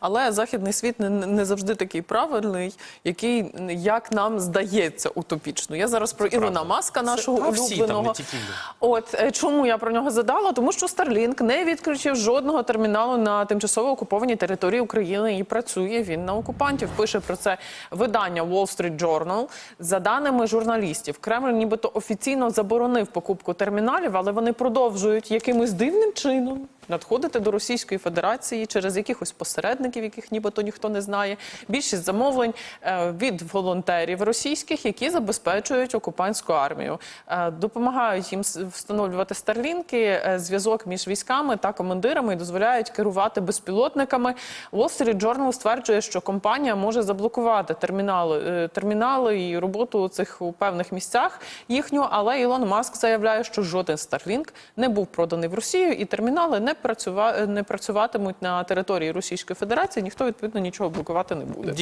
Але західний світ не, не завжди такий правильний, який як нам здається утопічно. Я зараз про Ілона. Маска, Це- нашого всі там, улюбленого. От е, чому я про нього задала? Тому що Starlink не відключив жодного терміналу на тимчасово окупованій території України і працює він на окупантів. Пише про це видання Wall Street Journal. За даними журналістів, Кремль нібито офіційно заборонив покупку терміналів, але вони продовжують якимось дивним чином надходити до Російської Федерації через якихось посередників, яких нібито ніхто не знає. Більшість замовлень е, від волонтерів російських, які забезпечують окупантську армію, Е, допомагають їм встановлювати старлінки, е, зв'язок між військами та командирами і дозволяють керувати безпілотниками. Wall Street Journal стверджує, що компанія може заблокувати термінали, термінали і роботу цих у певних місцях їхню. Але Ілон Маск заявляє, що жоден Starlink не був проданий в Росію, і термінали не працюва- не працюватимуть на території Російської Федерації. Ніхто відповідно нічого блокувати не буде.